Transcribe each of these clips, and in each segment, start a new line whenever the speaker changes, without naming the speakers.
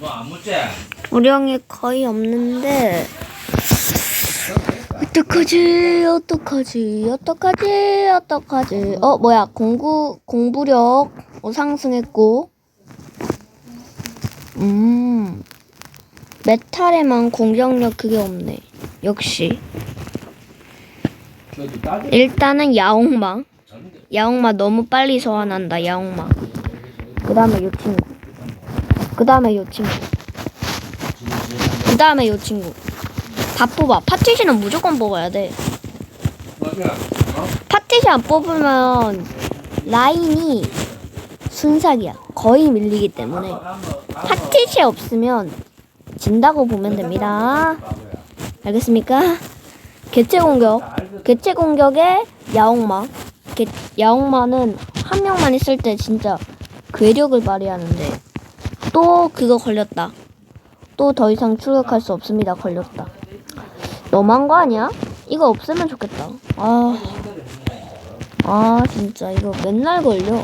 너안 묻지?
우량이 거의 없는데. 어떡하지? 어떡하지? 어떡하지? 어떡하지? 어 뭐야? 공부 공부력 어, 상승했고. 음. 메탈에만 공격력 그게 없네. 역시. 일단은 야옹마. 야옹마 너무 빨리 소환한다 야옹마. 그 다음에 요 친구 그 다음에 요 친구. 그 다음에 요 친구. 다 뽑아. 파티시는 무조건 뽑아야 돼? 파티시 안 뽑으면 라인이 순삭이야. 거의 밀리기 때문에. 파티시 없으면 진다고 보면 됩니다. 알겠습니까? 개체 공격. 개체 공격에 야옹마. 개, 야옹마는 한 명만 있을 때 진짜 괴력을 발휘하는데 또 그거 걸렸다. 또 더 이상 출격할 수 없습니다. 걸렸다. 너무한 거 아니야? 이거 없으면 좋겠다. 아, 아 진짜 이거 맨날 걸려.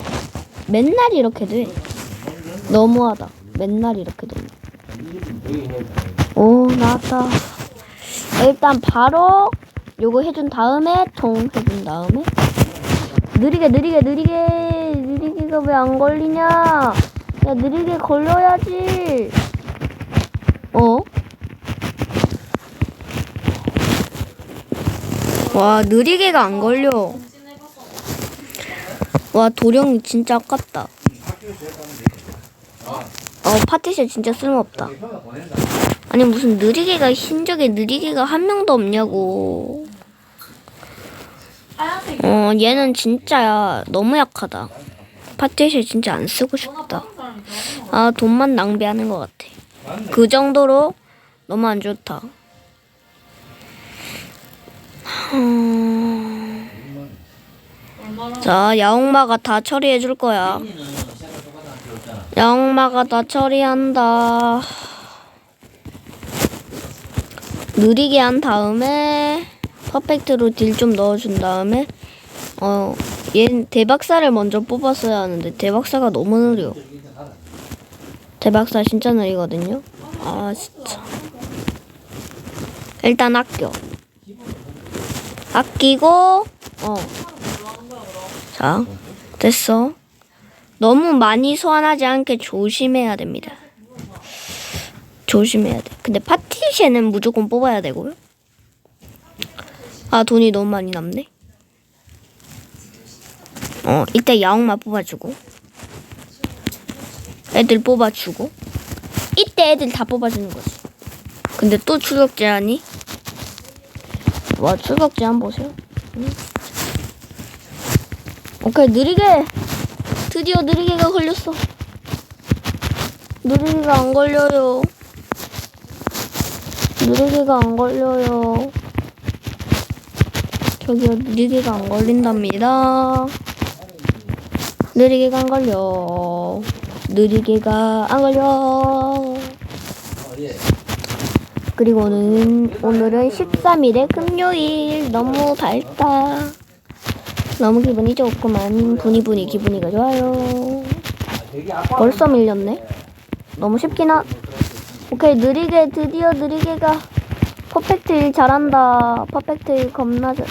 맨날 이렇게 돼. 너무하다. 맨날 이렇게 돼. 오 나왔다. 일단 바로 요거 해준 다음에 통 해준 다음에. 느리게 느리게 느리게. 느리게가 왜 안 걸리냐 야 느리게 걸려야지. 어? 와 느리게가 안 걸려. 와 도령이 진짜 아깝다. 어 파티션 진짜 쓸모없다. 아니 무슨 느리게가 신적에 느리게가 한 명도 없냐고. 어 얘는 진짜 너무 약하다. 파티션 진짜 안 쓰고 싶다 아 돈만 낭비하는 것 같아. 그 정도로 너무 안 좋다. 음... 자 야옹마가 다 처리해 줄 거야. 야옹마가 다 처리한다. 느리게 한 다음에 퍼펙트로 딜 좀 넣어준 다음에 어얘 대박사를 먼저 뽑았어야 하는데 대박사가 너무 느려 대박사 진짜 느리거든요. 아 진짜. 일단 아껴. 아끼고 어 자 됐어. 너무 많이 소환하지 않게 조심해야 됩니다. 조심해야 돼. 근데 파티션은 무조건 뽑아야 되고요. 아 돈이 너무 많이 남네. 어 이때 야옹마 뽑아주고 애들 뽑아주고 이때 애들 다 뽑아주는 거지. 근데 또 출격 제한이? 와 출격 제한 보세요. 응? 오케이 느리게 드디어 느리게가 걸렸어. 느리게가 안 걸려요. 느리게가 안 걸려요. 저기요, 느리게가 안 걸린답니다. 느리게가 안 걸려. 느리게가 안 걸려. 그리고는 오늘은 13일의 금요일. 너무 밝다. 너무 기분이 좋구만. 분이 분이 기분이가 좋아요. 벌써 밀렸네. 너무 쉽긴 하. 오케이 느리게 드디어 느리게가 퍼펙트 일 잘한다 퍼펙트 일 겁나 잘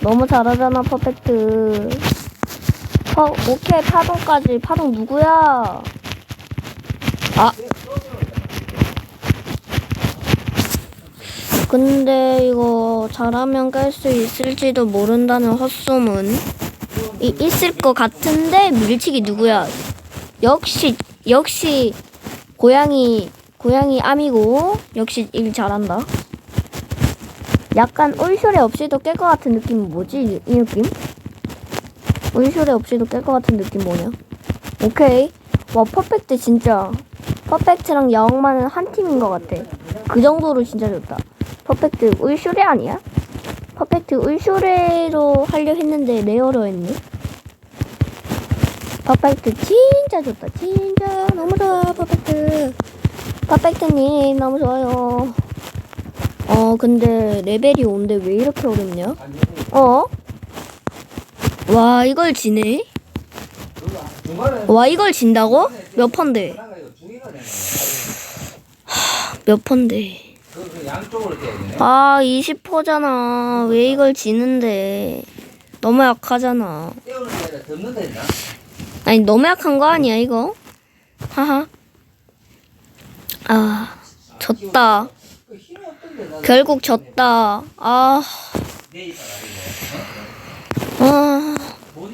너무 잘하잖아 퍼펙트 어, 오케이 파동까지 파동 누구야 아 근데 이거 잘하면 깰수 있을지도 모른다는 헛소문 이, 있을 것 같은데 밀치기 누구야 역시 역시 고양이 고양이 암이고 역시 일 잘한다. 약간 울쇼레 없이도 깰 것 같은 느낌은 뭐지? 이, 이 느낌? 울쇼레 없이도 깰 것 같은 느낌 뭐냐? 오케이. 와 퍼펙트 진짜 퍼펙트랑 야옹마는 한 팀인 것 같아. 그 정도로 진짜 좋다. 퍼펙트 울쇼레 아니야? 퍼펙트 울쇼레로 하려 했는데 레어로 했네. 퍼펙트 진짜 좋다. 진짜 너무 좋아 퍼펙트. 퍼펙트님 너무 좋아요. 어 근데 레벨이 5인데 왜 이렇게 어렵냐? 어? 와 이걸 지네? 와 이걸 진다고? 몇 펀데? 몇
되네.
아, 20%잖아. 왜 이걸 지는데? 너무 약하잖아.
아니,
너무 약한 거 아니야, 이거? 하하. 아, 졌다. 결국 졌다. 아.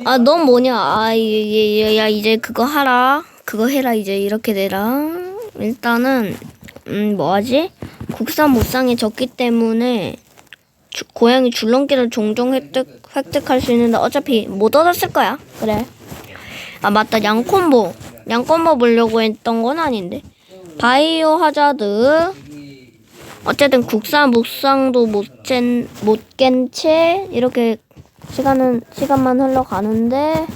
아, 넌 뭐냐? 아, 예, 야, 이제 그거 하라. 그거 해라, 이제 이렇게 되라. 일단은, 음, 뭐 하지? 국산 무쌍이 적기 때문에, 주- 고양이 줄넘기를 종종 획득, 획득할 수 있는데, 어차피 못 얻었을 거야. 그래. 아, 맞다. 양콤보. 양콤보 보려고 했던 건 아닌데. 바이오 하자드. 어쨌든 국산 무쌍도 못 깬, 못깬 채, 이렇게 시간은 시간만 흘러가는데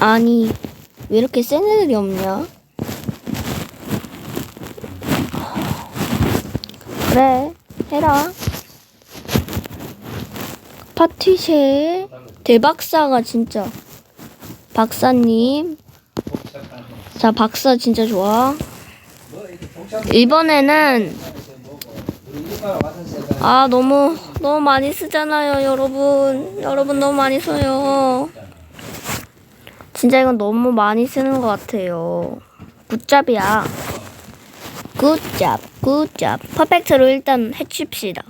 아니 왜 이렇게 센 애들이 없냐? 그래 해라. 파티쉐 대박사가 진짜 박사님. 자 박사 진짜 좋아. 이번에는 아 너무 너무 많이 쓰잖아요 여러분 여러분 너무 많이 써요 진짜 이건 너무 많이 쓰는 것 같아요 굿잡이야 굿잡 굿잡 퍼펙트로 일단 해칩시다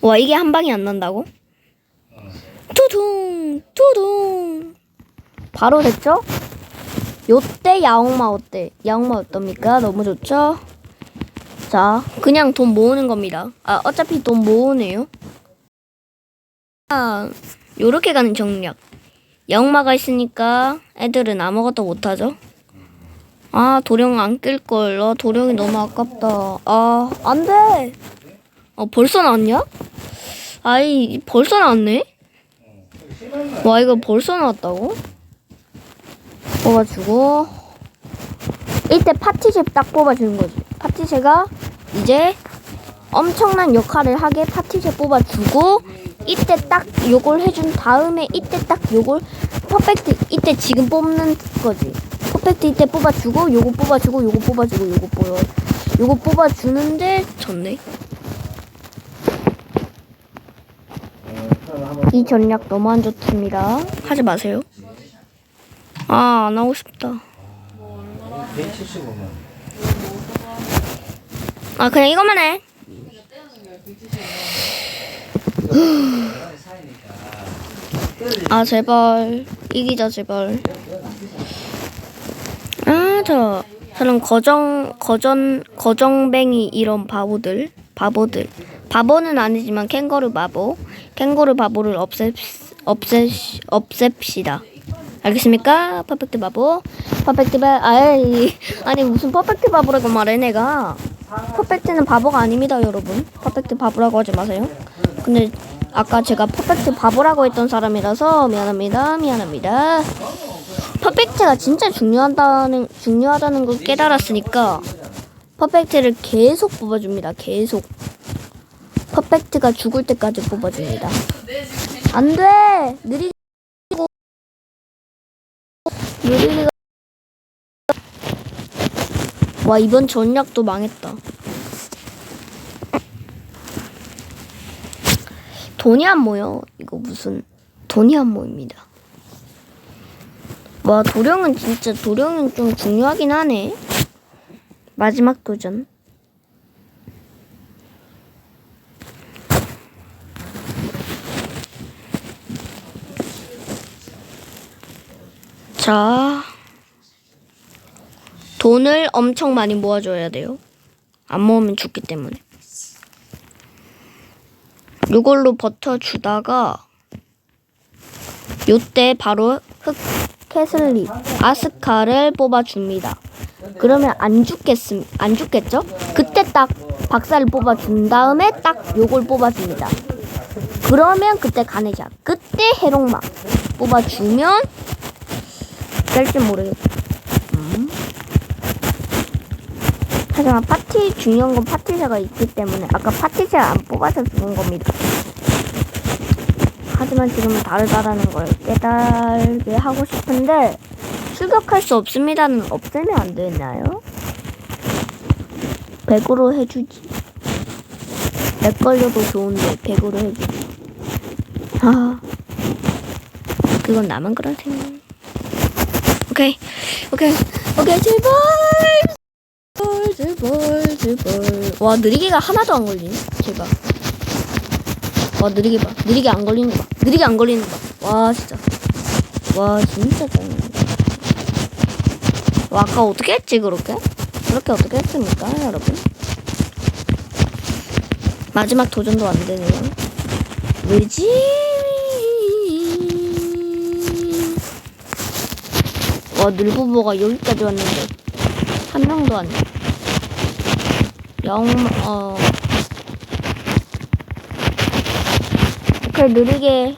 와 이게 한 방이 안 난다고? 투둥 투둥 바로 됐죠? 요때 야옹마 어때? 야옹마 어떻습니까? 너무 좋죠? 자, 그냥 돈 모으는 겁니다. 아, 어차피 돈 모으네요. 아, 요렇게 가는 정략. 영마가 있으니까 애들은 아무것도 못하죠. 아, 도령 안 낄걸. 아, 도령이 너무 아깝다. 아, 안 돼! 어, 벌써 나왔냐? 아이, 벌써 나왔네? 와, 이거 벌써 나왔다고? 뽑아주고. 이때 파티집 딱 뽑아주는 거지. 파티제가 이제 엄청난 역할을 하게 파티제 뽑아주고 이때 딱 요걸 해준 다음에 이때 딱 요걸 퍼펙트 이때 지금 뽑는 거지. 퍼펙트 이때 뽑아주고 요거 뽑아주고 요거 뽑아주고 요거 뽑아 요거 뽑아주는데 졌네. 이 전략 너무 안 좋습니다. 하지 마세요. 아, 안 하고 싶다.
175만
아, 그냥 이것만 해. 아, 제발. 이기자, 제발. 아, 저. 저는 거정, 거전, 거정뱅이 이런 바보들. 바보들. 바보는 아니지만 캥거루 바보. 캥거루 바보를 없앱, 없앱, 없앱시다. 알겠습니까? 퍼펙트 바보. 퍼펙트 바, 아이, 아니, 무슨 퍼펙트 바보라고 말해, 내가. 퍼펙트는 바보가 아닙니다, 여러분. 퍼펙트 바보라고 하지 마세요. 근데 아까 제가 퍼펙트 바보라고 했던 사람이라서 미안합니다. 미안합니다. 퍼펙트가 진짜 중요하다는 중요하다는 걸 깨달았으니까 퍼펙트를 계속 뽑아줍니다. 계속. 퍼펙트가 죽을 때까지 뽑아줍니다. 안 돼! 느리고. 느리고. 와, 이번 전략도 망했다. 돈이 안 모여. 이거 무슨 돈이 안 모입니다. 와 도령은 진짜 도령은 좀 중요하긴 하네. 마지막 도전. 자, 돈을 엄청 많이 모아줘야 돼요. 안 모으면 죽기 때문에. 이걸로 버텨주다가 요때 바로 흑 캐슬리 아스카를 뽑아줍니다. 그러면 안 죽겠음 안 죽겠죠? 그때 딱 박사를 뽑아준 다음에 딱 요걸 뽑아줍니다. 그러면 그때 가네자 그때 해롱마 뽑아주면 될지 모르겠다. 음. 하지만 파티 중요한 건 파티샤가 있기 때문에 아까 파티샤 안 뽑아서 죽은 겁니다. 하지만 지금은 다르다라는 걸 깨달게 하고 싶은데 출격할 수 없습니다는 없애면 안 되나요? 100으로 해주지. 100 걸려도 좋은데 100으로 해주지. 아, 그건 나만 그런 생각. 오케이, 오케이, 오케이, 제발! 제발, 제발. 와, 느리게가 하나도 안 걸리네, 제발. 와, 느리게 봐. 느리게 안 걸리는 거 봐. 느리게 안 걸리는 거 봐. 와, 진짜. 와, 진짜 짜증나. 와, 아까 어떻게 했지, 그렇게? 그렇게 어떻게 했습니까, 여러분? 마지막 도전도 안 되네요. 왜지? 와, 늘부부가 여기까지 왔는데, 한 명도 안 돼. 영, 어. 오케이, 느리게,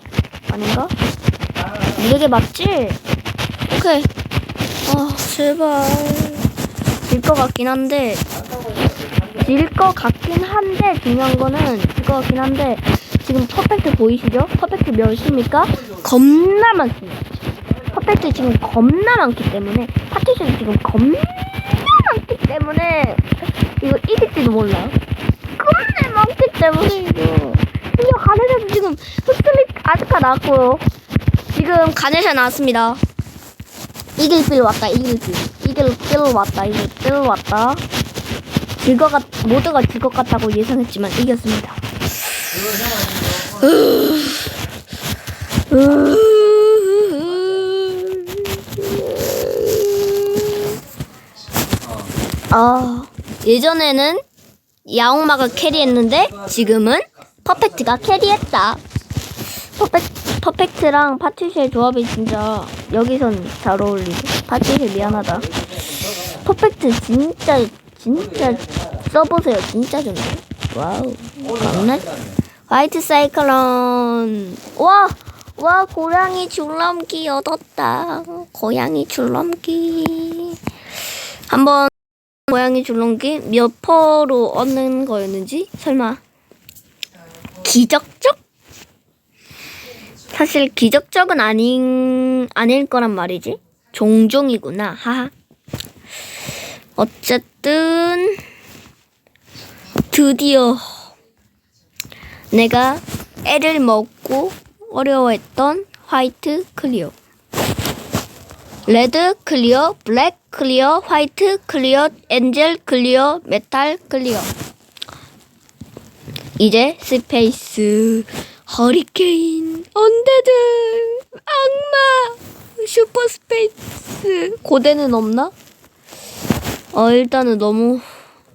아닌가? 느리게 맞지? 오케이. 아, 제발. 질 것 같긴 한데, 질 것 같긴 한데, 중요한 거는 질 것 같긴 한데, 지금 퍼펙트 보이시죠? 퍼펙트 몇입니까? 겁나 많습니다. 퍼펙트 지금 겁나 많기 때문에, 파티션 지금 겁나 많기 때문에, 이거 이길지도 몰라요. 겁나 많기 때문에, 이거. 심지어 가네샤도 지금 흑슬릭 아즈카 나왔고요. 지금 가네샤 나왔습니다. 이길 빌 왔다, 이길 빌. 이길 빌 왔다, 이길 빌 왔다. 질것 같, 모두가 질 것 같다고 예상했지만 이겼습니다. 아, 예전에는 야옹마가 캐리했는데 지금은 퍼펙트가 캐리했다. 퍼펙, 퍼펙트랑 파티쉐의 조합이 진짜 여기선 잘 어울리고 파티쉐 미안하다. 퍼펙트 진짜 진짜 써보세요. 진짜 좋네. 와우. 강난 화이트 사이클론. 와! 와, 고양이 줄넘기 얻었다. 고양이 줄넘기. 한번 고양이 줄넘기 몇 퍼로 얻는 거였는지 설마 기적적? 사실 기적적은 아닌 아닐 거란 말이지. 종종이구나. 하하. 어쨌든 드디어 내가 애를 먹고 어려워했던 화이트 클리어. 레드 클리어, 블랙 클리어, 화이트 클리어, 엔젤 클리어, 메탈 클리어. 이제 스페이스, 허리케인, 언데드, 악마, 슈퍼 스페이스. 고대는 없나? 어, 일단은 너무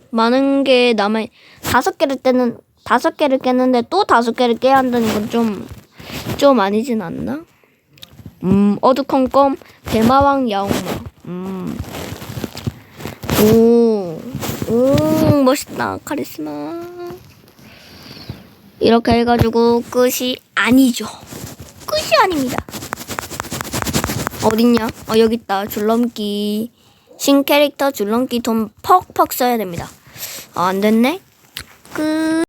많은 게 남아, 다섯 개를 떼는, 다섯 개를 깼는데 또 다섯 개를 깨야 한다는 건 좀, 좀 아니진 않나? 음, 어두컴컴, 대마왕 야옹마. 음. 오, 오, 멋있다. 카리스마. 이렇게 해가지고 끝이 아니죠. 끝이 아닙니다. 어딨냐? 어, 여기 있다. 줄넘기. 신 캐릭터 줄넘기 돈 퍽퍽 써야 됩니다. 아, 안 됐네? 끝.